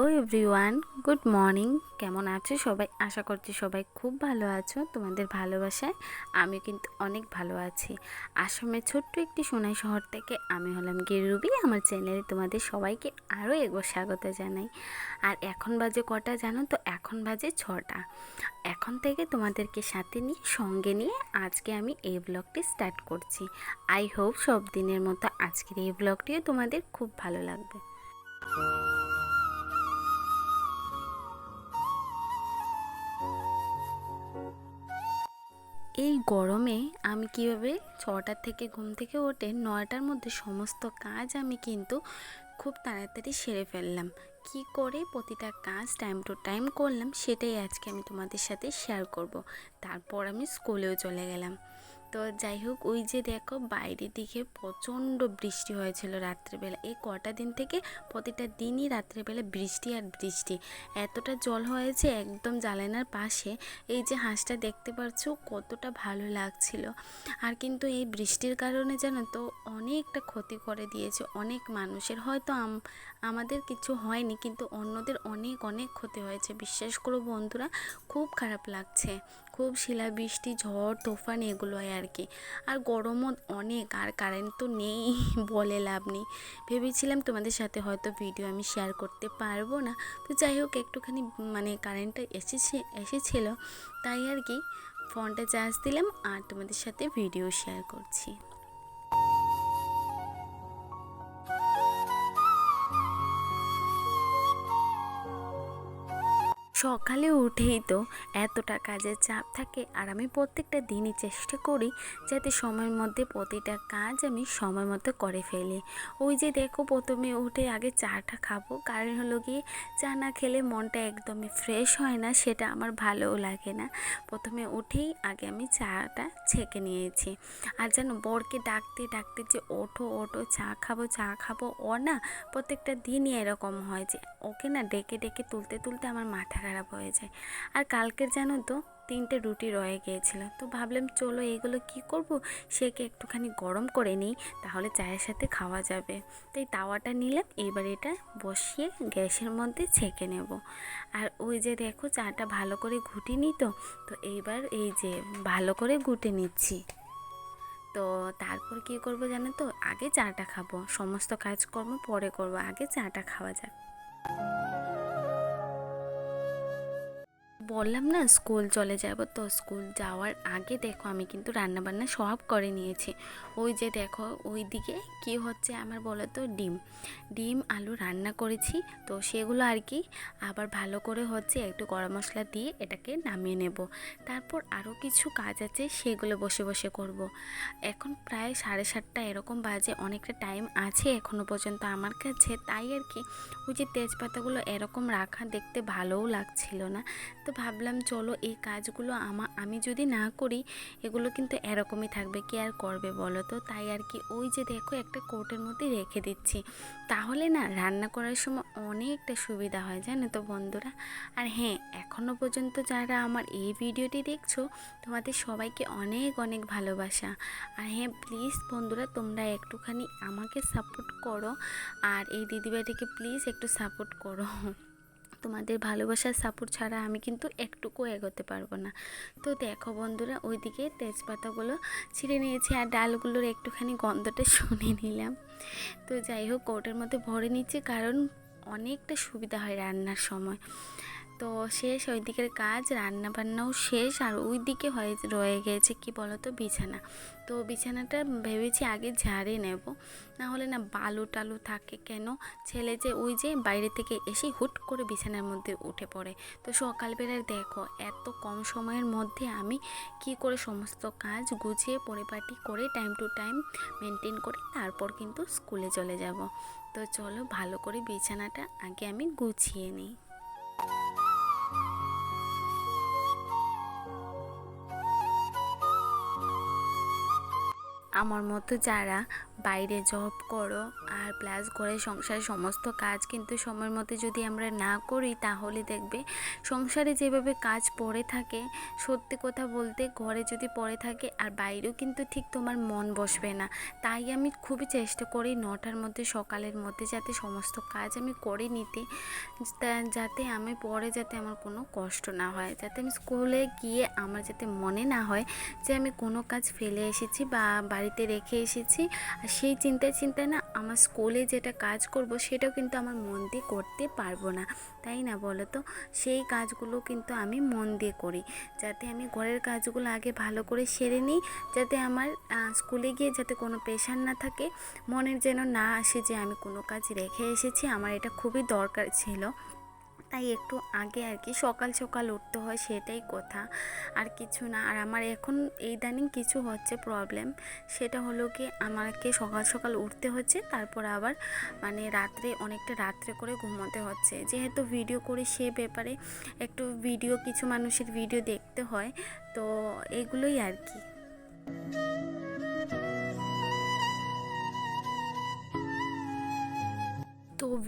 ও everyone good morning কেমন আছো সবাই? আশা করছি সবাই খুব ভালো আছো, তোমাদের ভালোবাসায় আমি কিন্তু অনেক ভালো আছি। আসামের ছোট্ট একটি সোনাই শহর থেকে আমি হলাম গিয়ে রুবি, আমার চ্যানেলে তোমাদের সবাইকে আরও একবার স্বাগত জানাই। আর এখন বাজে কটা জানো তো? এখন বাজে ছটা। এখন থেকে তোমাদেরকে সাথে নিয়ে, সঙ্গে নিয়ে আজকে আমি এই ব্লগটি স্টার্ট করছি। আই হোপ সব দিনের মতো আজকের এই ব্লগটিও তোমাদের খুব ভালো লাগবে। এই গরমে আমি কীভাবে ছটার থেকে ঘুম থেকে ওঠে নয়টার মধ্যে সমস্ত কাজ আমি কিন্তু খুব তাড়াতাড়ি সেরে ফেললাম। কি করে প্রতিটা কাজ টাইম টু টাইম করলাম সেটাই আজকে আমি তোমাদের সাথে শেয়ার করব। তারপর আমি স্কুলেও চলে গেলাম। তো যাই হোক, ওই যে দেখো বাইরের দিকে প্রচণ্ড বৃষ্টি হয়েছিল রাত্রেবেলা। এই কটা দিন থেকে প্রতিটা দিনই রাত্রেবেলা বৃষ্টি আর বৃষ্টি। এতটা জল হয়েছে একদম জালেনার পাশে। এই যে হাঁসটা দেখতে পাচ্ছ কতটা ভালো লাগছিল। আর কিন্তু এই বৃষ্টির কারণে জানো তো অনেকটা ক্ষতি করে দিয়েছে। অনেক মানুষের হয়তো আমাদের কিছু হয়নি, কিন্তু অন্যদের অনেক অনেক ক্ষতি হয়েছে। বিশ্বাস করো বন্ধুরা, খুব খারাপ লাগছে। খুব শিলাবৃষ্টি, ঝড়, তোফান এগুলো হয় আর কি আর গরমও অনেক, আর কারেন্ট তো নেই বলে লাভ নেই। ভেবেছিলাম তোমাদের সাথে হয়তো ভিডিও আমি শেয়ার করতে পারব না। তো যাই হোক, একটুখানি মানে কারেন্টটা এসেছে, এসেছিল। তাই আর কি ফোনটা চার্জ দিলাম আর তোমাদের সাথে ভিডিও শেয়ার করছি। সকালে উঠেই তো এতটা কাজের চাপ থাকে আর আমি প্রত্যেকটা দিনই চেষ্টা করি যাতে সময়ের মধ্যে প্রতিটা কাজ আমি সময় মতো করে ফেলি। ওই যে দেখো প্রথমে উঠে আগে চাটা খাব, কারণ হলো গিয়ে চা না খেলে মনটা একদমই ফ্রেশ হয় না, সেটা আমার ভালোও লাগে না। প্রথমে উঠেই আগে আমি চাটা ছেঁকে নিয়েছি। আর যেন বরকে ডাকতে ডাকতে যে ওঠো ওঠো, চা খাব চা খাব, ও না প্রত্যেকটা দিনই এরকম হয় যে ওকে না ডেকে ডেকে তুলতে তুলতে আমার মাথা খারাপ হয়ে যায়। আর কালকের জানো তো, তিনটে রুটি রয়ে গিয়েছিল। তো ভাবলাম, চলো এইগুলো কি করব? সেকে একটুখানি গরম করে নিই, তাহলে চায়ের সাথে খাওয়া যাবে। তাই তাওয়াটা নিলাম, এবার এটা বসিয়ে গ্যাসের মধ্যে ছেঁকে নেব। আর ওই যে দেখো, চাটা ভালো করে ঘুটি নিত তো এইবার এই যে ভালো করে ঘুটে নিচ্ছি। তো তারপর কি করব জানো তো, আগে চাটা খাব। সমস্ত কাজকর্ম পরে করব, আগে চাটা খাওয়া যাক। বললাম না স্কুল চলে যাব। তো স্কুল যাওয়ার আগে দেখো আমি কিন্তু রান্নাবান্না সব করে নিয়েছি। ওই যে দেখো ওই দিকে কি হচ্ছে আমার বলো তো? ডিম। ডিম, আলু রান্না করেছি। তো সেগুলো আর কি আবার ভালো করে হচ্ছে একটু গরম মশলা দিয়ে এটাকে নামিয়ে নেব। তারপর আরও কিছু কাজ আছে সেগুলো বসে বসে করব। এখন প্রায় সাড়ে সাতটা এরকম বাজে, অনেকটা টাইম আছে এখনও পর্যন্ত আমার কাছে। তাই আর কি ওই যে তেজপাতাগুলো এরকম রাখা দেখতে ভালোও লাগছিল না। তো ভাবলাম, চলো এই কাজগুলো আমা, আমি যদি না করি, এগুলো কিন্তু এরকমই থাকবে, কি আর করবে বলো তো? তাই আর কি, ওই যে দেখো একটা কোটের মধ্যে রেখে দিচ্ছি। তাহলে না, রান্না করার সময় অনেকটা সুবিধা হয়, জানো তো বন্ধুরা? আর হ্যাঁ এখনও পর্যন্ত যারা আমার এই ভিডিওটি দেখছ, তোমাদের সবাইকে অনেক অনেক ভালোবাসা। আর হ্যাঁ প্লিজ বন্ধুরা, তোমরা একটুখানি আমাকে সাপোর্ট করো। আর এই দিদিভাইটিকে প্লিজ একটু সাপোর্ট করো। তোমাদের ভালোবাসার সাপোর্ট ছাড়া আমি কিন্তু একটুকু এগোতে পারব না। তো দেখো বন্ধুরা, ওইদিকে তেজপাতাগুলো ছিঁড়ে নিয়েছি আর ডালগুলোর একটুখানি গন্ধটা শুনে নিলাম। তো যাই হোক, কোটের মধ্যে ভরে নিচ্ছে কারণ অনেকটা সুবিধা হয় রান্নার সময়। তো শেষ ওই দিকের কাজ রান্না বান্নাও শেষ, আর ওই দিকে হয়ে, রয়ে গেছে কি বলতো, বিছানা। তো বিছানাটা ভেবেছি আগে ঝাড়ে নেব। না হলে না বালু টালু থাকে কেন? ছেলে যে ওই যে বাইরে থেকে এসে হুট করে বিছানার মধ্যে উঠে পড়ে। তো সকালবেলার দেখো, এত কম সময়ের মধ্যে আমি কি করে সমস্ত কাজ গুছিয়ে, পরিপাটি করে টাইম টু টাইম মেনটেন করে তারপর কিন্তু স্কুলে চলে যাব। তো চলো ভালো করে বিছানাটা আগে আমি গুছিয়ে নিই। আমার মতো যারা বাইরে জব করো আর প্লাস ঘরে সংসারে সমস্ত কাজ কিন্তু সময়ের মধ্যে যদি আমরা না করি, তাহলে দেখবে সংসারে যেভাবে কাজ পড়ে থাকে, সত্যি কথা বলতে ঘরে যদি পড়ে থাকে আর বাইরেও কিন্তু ঠিক তোমার মন বসবে না। তাই আমি খুবই চেষ্টা করি নটার মধ্যে সকালের মধ্যে যাতে সমস্ত কাজ আমি করে নিতে যাতে আমি পরে যাতে আমার কোনো কষ্ট না হয়, যাতে আমি স্কুলে গিয়ে আমার যাতে মনে না হয় যে আমি কোনো কাজ ফেলে এসেছি বা বাড়িতে রেখে এসেছি। আর সেই চিন্তায় চিন্তায় না আমার স্কুলে যেটা কাজ করব সেটাও কিন্তু আমার মন দিয়ে করতে পারব না। তাই না বলো তো? সেই কাজগুলো কিন্তু আমি মন দিয়ে করি। যাতে আমি ঘরের কাজগুলো আগে ভালো করে সেরে নিই, যাতে আমার স্কুলে গিয়ে যাতে কোনো প্রেশার না থাকে, মনের যেন না আসে যে আমি কোনো কাজ রেখে এসেছি। আমার এটা খুবই দরকার ছিল। তাই একটু আগে আর কি সকাল সকাল উঠতে হয় সেটাই কথা। আর কিছু না, আর আমার এখন ইদানিং কিছু হচ্ছে প্রবলেম সেটা হলো কি আমাকে সকাল সকাল উঠতে হচ্ছে, তারপর আবার মানে রাত্রে অনেকটা রাত্রে করে ঘুমোতে হচ্ছে। যেহেতু ভিডিও করি সে ব্যাপারে একটু ভিডিও কিছু মানুষের ভিডিও দেখতে হয়, তো এগুলোই আর কি।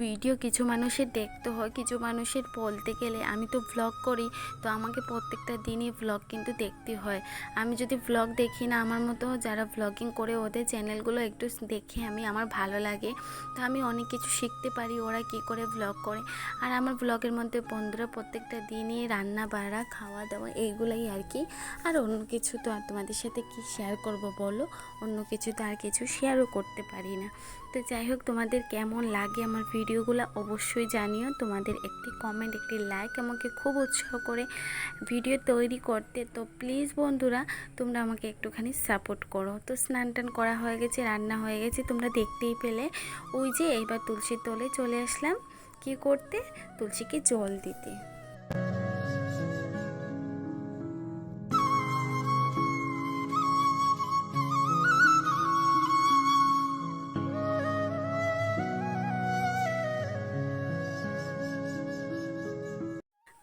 ভিডিও কিছু মানুষের দেখতে হয়, কিছু মানুষের বলতে গেলে আমি তো ভ্লগ করি, তো আমাকে প্রত্যেকটা দিনই ভ্লগ কিন্তু দেখতে হয়। আমি যদি ভ্লগ দেখি না, আমার মতো যারা ভ্লগিং করে ওদের চ্যানেলগুলো একটু দেখে আমি, আমার ভালো লাগে। তো আমি অনেক কিছু শিখতে পারি, ওরা কি করে ভ্লগ করে। আর আমার ভ্লগের মধ্যে বন্ধুরা প্রত্যেকটা দিনই রান্না, বাড়া খাওয়া দাওয়া এইগুলাই আর কি। আর অন্য কিছু তো আর তোমাদের সাথে কি শেয়ার করব বলো? অন্য কিছু তো আর কিছু শেয়ারও করতে পারি না। তো যাই হোক, তোমাদের কেমন লাগে আমার ভিডিওগুলো অবশ্যই জানিও। তোমাদের একটি কমেন্ট একটি লাইক আমাকে খুব উৎসাহ করে ভিডিও তৈরি করতে। তো প্লিজ বন্ধুরা, তোমরা আমাকে একটুখানি সাপোর্ট করো। তো স্নান টান করা হয়ে গেছে, রান্না হয়ে গেছে, তোমরা দেখতেই পেলে। ওই যে এইবার তুলসীর তলে চলে আসলাম কি করতে? তুলসীকে জল দিতে।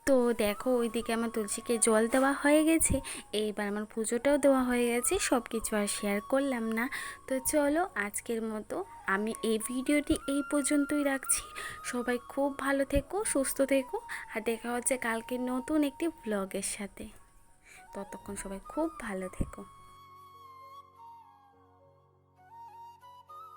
তো দেখো ওইদিকে আমার তুলসীকে জল দেওয়া হয়ে গেছে এইবার আমার পুজোটাও দেওয়া হয়ে গেছে সব কিছু আর শেয়ার করলাম না। তো চলো আজকের মতো আমি এই ভিডিওটি এই পর্যন্তই রাখছি। সবাই খুব ভালো থেকো, সুস্থ থেকো, আর দেখা হচ্ছে কালকে নতুন একটি ব্লগের সাথে। ততক্ষণ সবাই খুব ভালো থেকো।